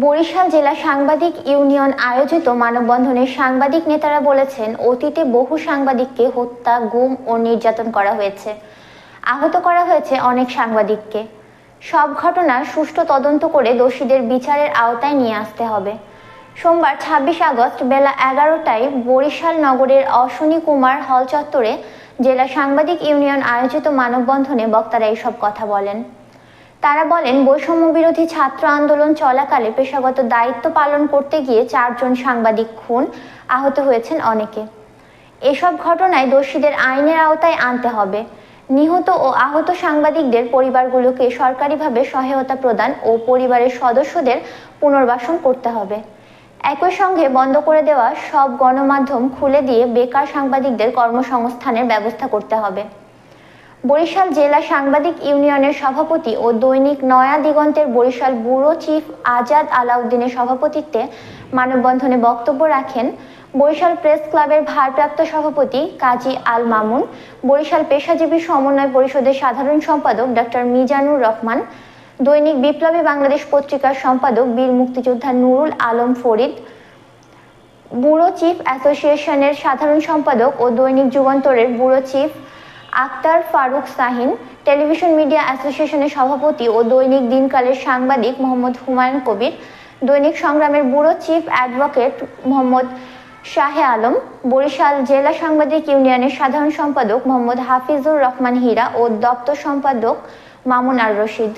বরিশাল জেলা সাংবাদিক ইউনিয়ন আয়োজিত মানববন্ধনে সাংবাদিক নেতারা বলেছেন, অতীতে বহু সাংবাদিককে হত্যা, গুম ও নির্যাতন করা হয়েছে। আহত করা হয়েছে অনেক সাংবাদিককে। সব ঘটনার সুষ্ঠু তদন্ত করে দোষীদের বিচারের আওতায় নিয়ে আসতে হবে। সোমবার ছাব্বিশ আগস্ট বেলা এগারোটায় বরিশাল নগরের অশ্বনী কুমার হল চত্বরে জেলা সাংবাদিক ইউনিয়ন আয়োজিত মানববন্ধনে বক্তারা এইসব কথা বলেন। তারা বলেন, বৈষম্য বিরোধী ছাত্র আন্দোলন চলাকালে পেশাগত দায়িত্ব পালন করতে গিয়ে চারজন সাংবাদিক খুন, আহত হয়েছেন অনেকে। এসব ঘটনায় দোষীদের আইনের আওতায় আনতে হবে। নিহত ও আহত সাংবাদিকদের পরিবারগুলোকে সরকারিভাবে সহায়তা প্রদান ও পরিবারের সদস্যদের পুনর্বাসন করতে হবে। একই সঙ্গে বন্ধ করে দেওয়া সব গণমাধ্যম খুলে দিয়ে বেকার সাংবাদিকদের কর্মসংস্থানের ব্যবস্থা করতে হবে। বরিশাল জেলা সাংবাদিক ইউনিয়নের সভাপতি ও দৈনিক নয়া দিগন্তের বরিশাল ব্যুরো চিফ আজাদ আলাউদ্দিনের সভাপতিত্বে মানববন্ধনে বক্তব্য রাখেন বরিশাল প্রেস ক্লাবের ভারপ্রাপ্ত সভাপতি কাজী আল মামুন, বরিশাল পেশাজীবী সমন্বয় পরিষদের সাধারণ সম্পাদক ডক্টর মিজানুর রহমান, দৈনিক বিপ্লবী বাংলাদেশ পত্রিকার সম্পাদক বীর মুক্তিযোদ্ধা নুরুল আলম ফরিদ, ব্যুরো চিফ অ্যাসোসিয়েশনের সাধারণ সম্পাদক ও দৈনিক যুগান্তরের bureau chief Akhtar Faruk Shahin television media অ্যাসোসিয়েশনের সভাপতি ও দৈনিক দিনকালের সাংবাদিক মোহাম্মদ হুমায়ুন কবির, দৈনিক সংগ্রামের ব্যুরো চিফ অ্যাডভোকেট মোহাম্মদ শাহে আলম, বরিশাল জেলা সাংবাদিক ইউনিয়নের সাধারণ সম্পাদক মোহাম্মদ হাফিজুর রহমান হীরা ও দপ্তর সম্পাদক মামুন আর রশিদ।